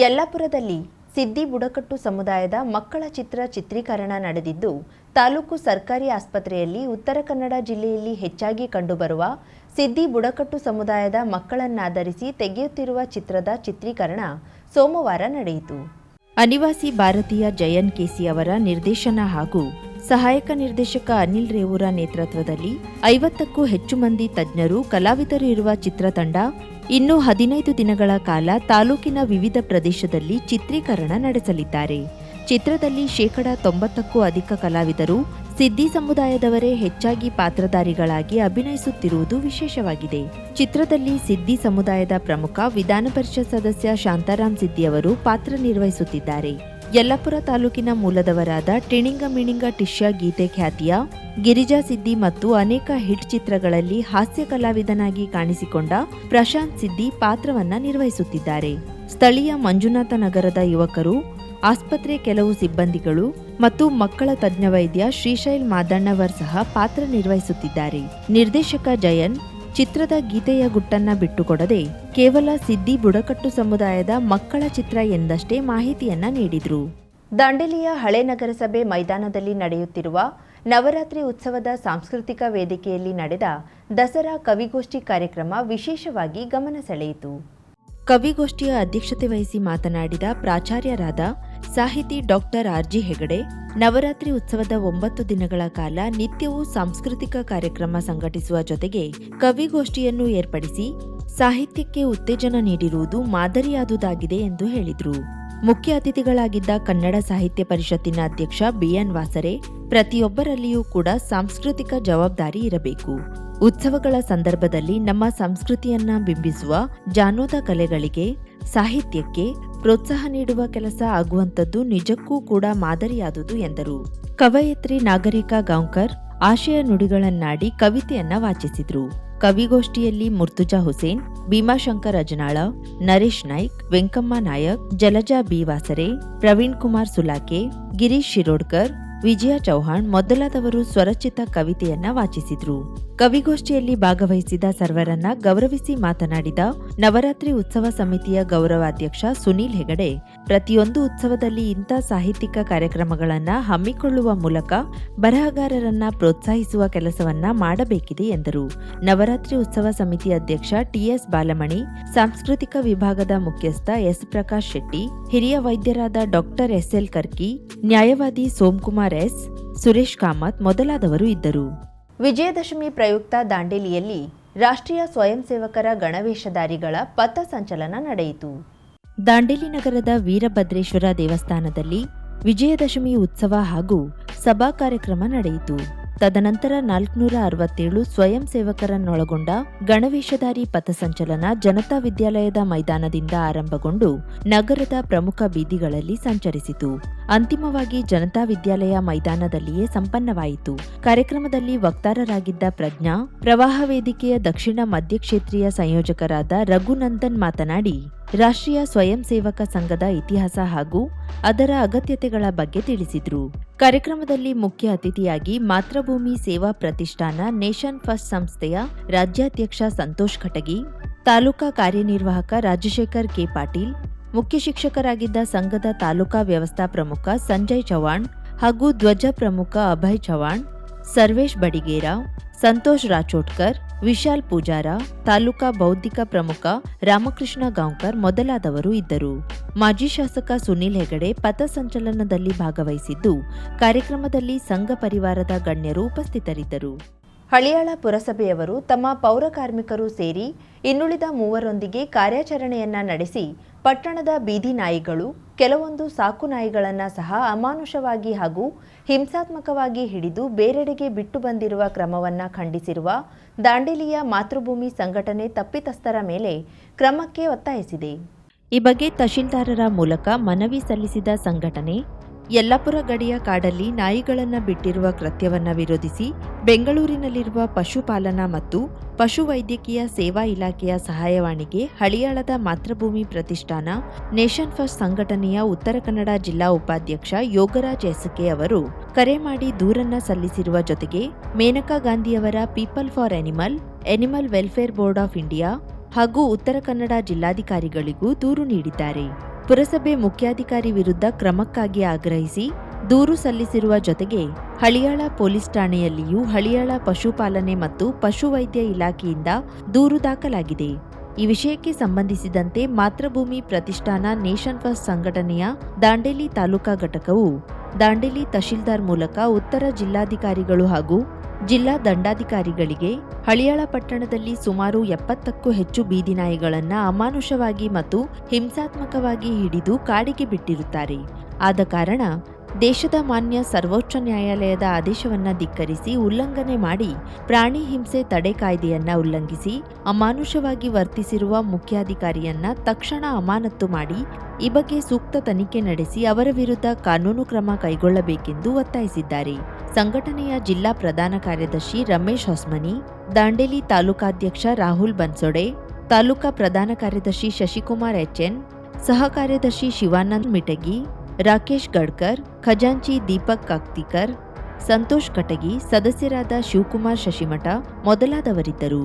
ಯಲ್ಲಾಪುರದಲ್ಲಿ ಸಿದ್ದಿ ಬುಡಕಟ್ಟು ಸಮುದಾಯದ ಮಕ್ಕಳ ಚಿತ್ರ ಚಿತ್ರೀಕರಣ ನಡೆದಿದ್ದು, ತಾಲೂಕು ಸರ್ಕಾರಿ ಆಸ್ಪತ್ರೆಯಲ್ಲಿ ಉತ್ತರ ಕನ್ನಡ ಜಿಲ್ಲೆಯಲ್ಲಿ ಹೆಚ್ಚಾಗಿ ಕಂಡುಬರುವ ಸಿದ್ದಿ ಬುಡಕಟ್ಟು ಸಮುದಾಯದ ಮಕ್ಕಳನ್ನಾಧರಿಸಿ ತೆಗೆಯುತ್ತಿರುವ ಚಿತ್ರದ ಚಿತ್ರೀಕರಣ ಸೋಮವಾರ ನಡೆಯಿತು. ಅನಿವಾಸಿ ಭಾರತೀಯ ಜಯನ್ ಕೇಸಿ ಅವರ ನಿರ್ದೇಶನ ಹಾಗೂ ಸಹಾಯಕ ನಿರ್ದೇಶಕ ಅನಿಲ್ ರೇವೂರ ನೇತೃತ್ವದಲ್ಲಿ ಐವತ್ತಕ್ಕೂ ಹೆಚ್ಚು ಮಂದಿ ತಜ್ಞರು ಕಲಾವಿದರು ಇರುವ ಚಿತ್ರತಂಡ ಇನ್ನು ಹದಿನೈದು ದಿನಗಳ ಕಾಲ ತಾಲೂಕಿನ ವಿವಿಧ ಪ್ರದೇಶದಲ್ಲಿ ಚಿತ್ರೀಕರಣ ನಡೆಸಲಿದ್ದಾರೆ. ಚಿತ್ರದಲ್ಲಿ ಶೇಕಡ ತೊಂಬತ್ತಕ್ಕೂ ಅಧಿಕ ಕಲಾವಿದರು ಸಿದ್ದಿ ಸಮುದಾಯದವರೇ ಹೆಚ್ಚಾಗಿ ಪಾತ್ರಧಾರಿಗಳಾಗಿ ಅಭಿನಯಿಸುತ್ತಿರುವುದು ವಿಶೇಷವಾಗಿದೆ. ಚಿತ್ರದಲ್ಲಿ ಸಿದ್ದಿ ಸಮುದಾಯದ ಪ್ರಮುಖ ವಿಧಾನ ಪರಿಷತ್ ಸದಸ್ಯ ಶಾಂತಾರಾಮ್ ಸಿದ್ದಿ ಅವರು ಪಾತ್ರ ನಿರ್ವಹಿಸುತ್ತಿದ್ದಾರೆ. ಯಲ್ಲಾಪುರ ತಾಲೂಕಿನ ಮೂಲದವರಾದ ಟಿಣಿಂಗ ಮಿಣಿಂಗ ಟಿಶ್ಯ ಗೀತೆ ಖ್ಯಾತಿಯ ಗಿರಿಜಾ ಸಿದ್ದಿ ಮತ್ತು ಅನೇಕ ಹಿಟ್ ಚಿತ್ರಗಳಲ್ಲಿ ಹಾಸ್ಯ ಕಲಾವಿದನಾಗಿ ಕಾಣಿಸಿಕೊಂಡ ಪ್ರಶಾಂತ್ ಸಿದ್ದಿ ಪಾತ್ರವನ್ನ ನಿರ್ವಹಿಸುತ್ತಿದ್ದಾರೆ. ಸ್ಥಳೀಯ ಮಂಜುನಾಥ ನಗರದ ಯುವಕರು, ಆಸ್ಪತ್ರೆ ಕೆಲವು ಸಿಬ್ಬಂದಿಗಳು ಮತ್ತು ಮಕ್ಕಳ ತಜ್ಞ ವೈದ್ಯ ಶ್ರೀಶೈಲ್ ಮಾದಣ್ಣವರ್ ಸಹ ಪಾತ್ರ ನಿರ್ವಹಿಸುತ್ತಿದ್ದಾರೆ. ನಿರ್ದೇಶಕ ಜಯನ್ ಚಿತ್ರದ ಗೀತೆಯ ಗುಟ್ಟನ್ನ ಬಿಟ್ಟುಕೊಡದೆ ಕೇವಲ ಸಿದ್ದಿ ಬುಡಕಟ್ಟು ಸಮುದಾಯದ ಮಕ್ಕಳ ಚಿತ್ರ ಎಂದಷ್ಟೇ ಮಾಹಿತಿಯನ್ನ ನೀಡಿದ್ರು. ದಾಂಡೇಲಿಯ ಹಳೆ ನಗರಸಭೆ ಮೈದಾನದಲ್ಲಿ ನಡೆಯುತ್ತಿರುವ ನವರಾತ್ರಿ ಉತ್ಸವದ ಸಾಂಸ್ಕೃತಿಕ ವೇದಿಕೆಯಲ್ಲಿ ನಡೆದ ದಸರಾ ಕವಿಗೋಷ್ಠಿ ಕಾರ್ಯಕ್ರಮ ವಿಶೇಷವಾಗಿ ಗಮನ ಸೆಳೆಯಿತು. ಕವಿಗೋಷ್ಠಿಯ ಅಧ್ಯಕ್ಷತೆ ವಹಿಸಿ ಮಾತನಾಡಿದ ಪ್ರಾಚಾರ್ಯರಾದ ಸಾಹಿತಿ ಡಾಕ್ಟರ್ ಆರ್ಜಿ ಹೆಗಡೆ, ನವರಾತ್ರಿ ಉತ್ಸವದ ಒಂಬತ್ತು ದಿನಗಳ ಕಾಲ ನಿತ್ಯವೂ ಸಾಂಸ್ಕೃತಿಕ ಕಾರ್ಯಕ್ರಮ ಸಂಘಟಿಸುವ ಜೊತೆಗೆ ಕವಿಗೋಷ್ಠಿಯನ್ನು ಏರ್ಪಡಿಸಿ ಸಾಹಿತ್ಯಕ್ಕೆ ಉತ್ತೇಜನ ನೀಡಿರುವುದು ಮಾದರಿಯಾದುದಾಗಿದೆ ಎಂದು ಹೇಳಿದರು. ಮುಖ್ಯ ಅತಿಥಿಗಳಾಗಿದ್ದ ಕನ್ನಡ ಸಾಹಿತ್ಯ ಪರಿಷತ್ತಿನ ಅಧ್ಯಕ್ಷ ಬಿಎನ್ ವಾಸರೆ, ಪ್ರತಿಯೊಬ್ಬರಲ್ಲಿಯೂ ಕೂಡ ಸಾಂಸ್ಕೃತಿಕ ಜವಾಬ್ದಾರಿ ಇರಬೇಕು. ಉತ್ಸವಗಳ ಸಂದರ್ಭದಲ್ಲಿ ನಮ್ಮ ಸಂಸ್ಕೃತಿಯನ್ನ ಬಿಂಬಿಸುವ ಜಾನೋದ ಕಲೆಗಳಿಗೆ, ಸಾಹಿತ್ಯಕ್ಕೆ ಪ್ರೋತ್ಸಾಹ ನೀಡುವ ಕೆಲಸ ಆಗುವಂಥದ್ದು ನಿಜಕ್ಕೂ ಕೂಡ ಮಾದರಿಯಾದುದು ಎಂದರು. ಕವಯತ್ರಿ ನಾಗರಿಕ ಗಾಂವ್ಕರ್ ಆಶಯ ನುಡಿಗಳನ್ನಾಡಿ ಕವಿತೆಯನ್ನ ವಾಚಿಸಿದ್ರು. ಕವಿಗೋಷ್ಠಿಯಲ್ಲಿ ಮುರ್ತುಜಾ ಹುಸೇನ್, ಭೀಮಾಶಂಕರ್ ಅಜನಾಳ, ನರೇಶ್ ನಾಯ್ಕ್, ವೆಂಕಮ್ಮ ನಾಯಕ್, ಜಲಜಾ ಬಿ ವಾಸರೆ, ಪ್ರವೀಣ್ ಕುಮಾರ್ ಸುಲಾಕೆ, ಗಿರೀಶ್ ಶಿರೋಡ್ಕರ್, ವಿಜಯ ಚೌಹಾಣ್ ಮೊದಲಾದವರು ಸ್ವರಚಿತ ಕವಿತೆಯನ್ನ ವಾಚಿಸಿದ್ರು. ಕವಿಗೋಷ್ಠಿಯಲ್ಲಿ ಭಾಗವಹಿಸಿದ ಸರ್ವರನ್ನ ಗೌರವಿಸಿ ಮಾತನಾಡಿದ ನವರಾತ್ರಿ ಉತ್ಸವ ಸಮಿತಿಯ ಗೌರವಾಧ್ಯಕ್ಷ ಸುನೀಲ್ ಹೆಗಡೆ, ಪ್ರತಿಯೊಂದು ಉತ್ಸವದಲ್ಲಿ ಇಂಥ ಸಾಹಿತ್ಯಿಕ ಕಾರ್ಯಕ್ರಮಗಳನ್ನು ಹಮ್ಮಿಕೊಳ್ಳುವ ಮೂಲಕ ಬರಹಗಾರರನ್ನ ಪ್ರೋತ್ಸಾಹಿಸುವ ಕೆಲಸವನ್ನ ಮಾಡಬೇಕಿದೆ ಎಂದರು. ನವರಾತ್ರಿ ಉತ್ಸವ ಸಮಿತಿ ಅಧ್ಯಕ್ಷ ಟಿಎಸ್ ಬಾಲಮಣಿ, ಸಾಂಸ್ಕೃತಿಕ ವಿಭಾಗದ ಮುಖ್ಯಸ್ಥ ಎಸ್. ಪ್ರಕಾಶ್ ಶೆಟ್ಟಿ, ಹಿರಿಯ ವೈದ್ಯರಾದ ಡಾಕ್ಟರ್ ಎಸ್ಎಲ್ ಕರ್ಕಿ, ನ್ಯಾಯವಾದಿ ಸೋಮ್ಕುಮಾರ್ ಎಸ್. ಸುರೇಶ್ ಕಾಮತ್ ಮೊದಲಾದವರು ಇದ್ದರು. ವಿಜಯದಶಮಿ ಪ್ರಯುಕ್ತ ದಾಂಡೇಲಿಯಲ್ಲಿ ರಾಷ್ಟ್ರೀಯ ಸ್ವಯಂ ಸೇವಕರ ಗಣವೇಷಧಾರಿಗಳ ಪಥಸಂಚಲನ ನಡೆಯಿತು. ದಾಂಡೇಲಿ ನಗರದ ವೀರಭದ್ರೇಶ್ವರ ದೇವಸ್ಥಾನದಲ್ಲಿ ವಿಜಯದಶಮಿ ಉತ್ಸವ ಹಾಗೂ ಸಭಾ ಕಾರ್ಯಕ್ರಮ ನಡೆಯಿತು. ತದನಂತರ ನಾಲ್ಕುನೂರ ಅರವತ್ತೇಳು ಸ್ವಯಂ ಸೇವಕರನ್ನೊಳಗೊಂಡ ಗಣವೇಷಧಾರಿ ಪಥಸಂಚಲನ ಜನತಾ ವಿದ್ಯಾಲಯದ ಮೈದಾನದಿಂದ ಆರಂಭಗೊಂಡು ನಗರದ ಪ್ರಮುಖ ಬೀದಿಗಳಲ್ಲಿ ಸಂಚರಿಸಿತು. ಅಂತಿಮವಾಗಿ ಜನತಾ ವಿದ್ಯಾಲಯ ಮೈದಾನದಲ್ಲಿಯೇ ಸಂಪನ್ನವಾಯಿತು. ಕಾರ್ಯಕ್ರಮದಲ್ಲಿ ವಕ್ತಾರರಾಗಿದ್ದ ಪ್ರಜ್ಞಾ, ಪ್ರವಾಹ ವೇದಿಕೆಯ ದಕ್ಷಿಣ ಮಧ್ಯಕ್ಷೇತ್ರೀಯ ಸಂಯೋಜಕರಾದ ರಘುನಂದನ್ ಮಾತನಾಡಿ, ರಾಷ್ಟ್ರೀಯ ಸ್ವಯಂ ಸೇವಕ ಸಂಘದ ಇತಿಹಾಸ ಹಾಗೂ ಅದರ ಅಗತ್ಯತೆಗಳ ಬಗ್ಗೆ ತಿಳಿಸಿದರು. ಕಾರ್ಯಕ್ರಮದಲ್ಲಿ ಮುಖ್ಯ ಅತಿಥಿಯಾಗಿ ಮಾತೃಭೂಮಿ ಸೇವಾ ಪ್ರತಿಷ್ಠಾನ ನೇಷನ್ ಫಸ್ಟ್ ಸಂಸ್ಥೆಯ ರಾಜ್ಯಾಧ್ಯಕ್ಷ ಸಂತೋಷ್ ಖಟಗಿ ತಾಲೂಕಾ ಕಾರ್ಯನಿರ್ವಾಹಕ ರಾಜಶೇಖರ್ ಕೆ ಪಾಟೀಲ್, ಮುಖ್ಯ ಶಿಕ್ಷಕರಾಗಿದ್ದ ಸಂಘದ ತಾಲೂಕಾ ವ್ಯವಸ್ಥಾ ಪ್ರಮುಖ ಸಂಜಯ್ ಚವಾಣ್ ಹಾಗೂ ಧ್ವಜ ಪ್ರಮುಖ ಅಭಯ್ ಚವಾಣ್ ಸರ್ವೇಶ್ ಬಡಿಗೇರಾವ್ ಸಂತೋಷ್ ರಾಚೋಟ್ಕರ್ ವಿಶಾಲ್ ಪೂಜಾರ, ತಾಲೂಕಾ ಬೌದ್ಧಿಕ ಪ್ರಮುಖ ರಾಮಕೃಷ್ಣ ಗಾಂವ್ಕರ್ ಮೊದಲಾದವರು ಇದ್ದರು. ಮಾಜಿ ಶಾಸಕ ಸುನಿಲ್ ಹೆಗಡೆ ಪಥಸಂಚಲನದಲ್ಲಿ ಭಾಗವಹಿಸಿದ್ದು, ಕಾರ್ಯಕ್ರಮದಲ್ಲಿ ಸಂಘ ಪರಿವಾರದ ಗಣ್ಯರು ಉಪಸ್ಥಿತರಿದ್ದರು. ಹಳಿಯಾಳ ಪುರಸಭೆಯವರು ತಮ್ಮ ಪೌರ ಕಾರ್ಮಿಕರು ಸೇರಿ ಇನ್ನುಳಿದ ಮೂವರೊಂದಿಗೆ ಕಾರ್ಯಾಚರಣೆಯನ್ನ ನಡೆಸಿ ಪಟ್ಟಣದ ಬೀದಿ ನಾಯಿಗಳು, ಕೆಲವೊಂದು ಸಾಕು ನಾಯಿಗಳನ್ನು ಸಹ ಅಮಾನುಷವಾಗಿ ಹಾಗೂ ಹಿಂಸಾತ್ಮಕವಾಗಿ ಹಿಡಿದು ಬೇರೆಡೆಗೆ ಬಿಟ್ಟು ಬಂದಿರುವ ಕ್ರಮವನ್ನು ಖಂಡಿಸಿರುವ ದಾಂಡೇಲಿಯ ಮಾತೃಭೂಮಿ ಸಂಘಟನೆ ತಪ್ಪಿತಸ್ಥರ ಮೇಲೆ ಕ್ರಮಕ್ಕೆ ಒತ್ತಾಯಿಸಿದೆ. ಈ ಬಗ್ಗೆ ತಹಶೀಲ್ದಾರರ ಮೂಲಕ ಮನವಿ ಸಲ್ಲಿಸಿದ ಸಂಘಟನೆ ಯಲ್ಲಾಪುರ ಗಡಿಯ ಕಾಡಲ್ಲಿ ನಾಯಿಗಳನ್ನು ಬಿಟ್ಟಿರುವ ಕೃತ್ಯವನ್ನು ವಿರೋಧಿಸಿ ಬೆಂಗಳೂರಿನಲ್ಲಿರುವ ಪಶುಪಾಲನಾ ಮತ್ತು ಪಶುವೈದ್ಯಕೀಯ ಸೇವಾ ಇಲಾಖೆಯ ಸಹಾಯವಾಣಿಗೆ ಹಳಿಯಾಳದ ಮಾತೃಭೂಮಿ ಪ್ರತಿಷ್ಠಾನ ನೇಷನ್ ಫಸ್ಟ್ ಸಂಘಟನೆಯ ಉತ್ತರ ಕನ್ನಡ ಜಿಲ್ಲಾ ಉಪಾಧ್ಯಕ್ಷ ಯೋಗರಾಜ್ ಎಸಕೆ ಅವರು ಕರೆ ಮಾಡಿ ದೂರನ್ನ ಸಲ್ಲಿಸಿರುವ ಜೊತೆಗೆ ಮೇನಕಾ ಗಾಂಧಿಯವರ people for animal animal welfare board of India ಹಾಗೂ ಉತ್ತರ ಕನ್ನಡ ಜಿಲ್ಲಾಧಿಕಾರಿಗಳಿಗೂ ದೂರು ನೀಡಿದ್ದಾರೆ. ಪುರಸಭೆ ಮುಖ್ಯಾಧಿಕಾರಿ ವಿರುದ್ಧ ಕ್ರಮಕ್ಕಾಗಿ ಆಗ್ರಹಿಸಿ ದೂರು ಸಲ್ಲಿಸಿರುವ ಜೊತೆಗೆ ಹಳಿಯಾಳ ಪೊಲೀಸ್ ಠಾಣೆಯಲ್ಲಿಯೂ ಹಳಿಯಾಳ ಪಶುಪಾಲನೆ ಮತ್ತು ಪಶುವೈದ್ಯ ಇಲಾಖೆಯಿಂದ ದೂರು ದಾಖಲಾಗಿದೆ. ಈ ವಿಷಯಕ್ಕೆ ಸಂಬಂಧಿಸಿದಂತೆ ಮಾತೃಭೂಮಿ ಪ್ರತಿಷ್ಠಾನ ನೇಷನ್ ಫಸ್ಟ್ ಸಂಘಟನೆಯ ದಾಂಡೇಲಿ ತಾಲೂಕಾ ಘಟಕವು ದಾಂಡೇಲಿ ತಹಶೀಲ್ದಾರ್ ಮೂಲಕ ಉತ್ತರ ಜಿಲ್ಲಾಧಿಕಾರಿಗಳು ಹಾಗೂ ಜಿಲ್ಲಾ ದಂಡಾಧಿಕಾರಿಗಳಿಗೆ ಹಳಿಯಾಳ ಪಟ್ಟಣದಲ್ಲಿ ಸುಮಾರು ಎಪ್ಪತ್ತಕ್ಕೂ ಹೆಚ್ಚು ಬೀದಿ ನಾಯಿಗಳನ್ನು ಅಮಾನುಷವಾಗಿ ಮತ್ತು ಹಿಂಸಾತ್ಮಕವಾಗಿ ಹಿಡಿದು ಕಾಡಿಗೆ ಬಿಟ್ಟಿರುತ್ತಾರೆ. ಆದ ಕಾರಣ ದೇಶದ ಮಾನ್ಯ ಸರ್ವೋಚ್ಚ ನ್ಯಾಯಾಲಯದ ಆದೇಶವನ್ನ ಧಿಕ್ಕರಿಸಿ ಉಲ್ಲಂಘನೆ ಮಾಡಿ ಪ್ರಾಣಿ ಹಿಂಸೆ ತಡೆ ಕಾಯ್ದೆಯನ್ನ ಉಲ್ಲಂಘಿಸಿ ಅಮಾನುಷವಾಗಿ ವರ್ತಿಸಿರುವ ಮುಖ್ಯಾಧಿಕಾರಿಯನ್ನ ತಕ್ಷಣ ಅಮಾನತ್ತು ಮಾಡಿ ಈ ಬಗ್ಗೆ ಸೂಕ್ತ ತನಿಖೆ ನಡೆಸಿ ಅವರ ವಿರುದ್ಧ ಕಾನೂನು ಕ್ರಮ ಕೈಗೊಳ್ಳಬೇಕೆಂದು ಒತ್ತಾಯಿಸಿದ್ದಾರೆ. ಸಂಘಟನೆಯ ಜಿಲ್ಲಾ ಪ್ರಧಾನ ಕಾರ್ಯದರ್ಶಿ ರಮೇಶ್ ಹೊಸ್ಮನಿ, ದಾಂಡೇಲಿ ತಾಲೂಕಾಧ್ಯಕ್ಷ ರಾಹುಲ್ ಬನ್ಸೊಡೆ, ತಾಲೂಕಾ ಪ್ರಧಾನ ಕಾರ್ಯದರ್ಶಿ ಶಶಿಕುಮಾರ್ ಎಚ್ಎನ್ ಸಹ ಕಾರ್ಯದರ್ಶಿ ಶಿವಾನಂದ್ ಮಿಟಗಿ, ರಾಕೇಶ್ ಗಡ್ಕರ್, ಖಜಾಂಚಿ ದೀಪಕ್ ಕಾಕ್ತಿಕರ್, ಸಂತೋಷ್ ಕಟಗಿ, ಸದಸ್ಯರಾದ ಶಿವಕುಮಾರ್ ಶಶಿಮಠ ಮೊದಲಾದವರಿದ್ದರು.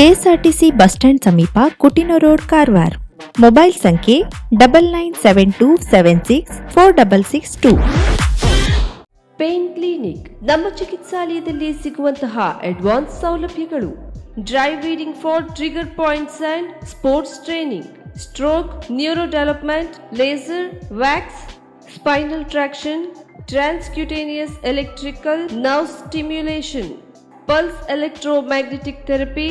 ಕೆಎಸ್ಆರ್ಟಿಸಿ ಬಸ್ ಸ್ಟ್ಯಾಂಡ್ ಸಮೀಪ ಕುಟಿನ ರೋಡ್ ಕಾರವಾರ. ಮೊಬೈಲ್ ಸಂಖ್ಯೆ double nine seven two seven six four double six two pain clinic ನಮ್ಮ ಚಿಕಿತ್ಸಾಲಯದಲ್ಲಿ ಸಿಗುವಂತಹ ಅಡ್ವಾನ್ಸ್ ಸೌಲಭ್ಯಗಳು. Dry needling for trigger points and sports training. Stroke neuro development laser wax spinal traction transcutaneous electrical nerve stimulation electro magnetic therapy,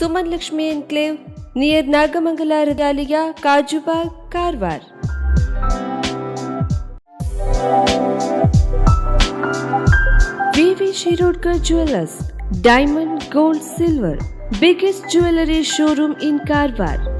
Suman, Lakshmi enclave near Nagamangala रदालिया काजुबा Karwar V V Shirodkar jewellers diamond gold silver biggest jewellery showroom in Karwar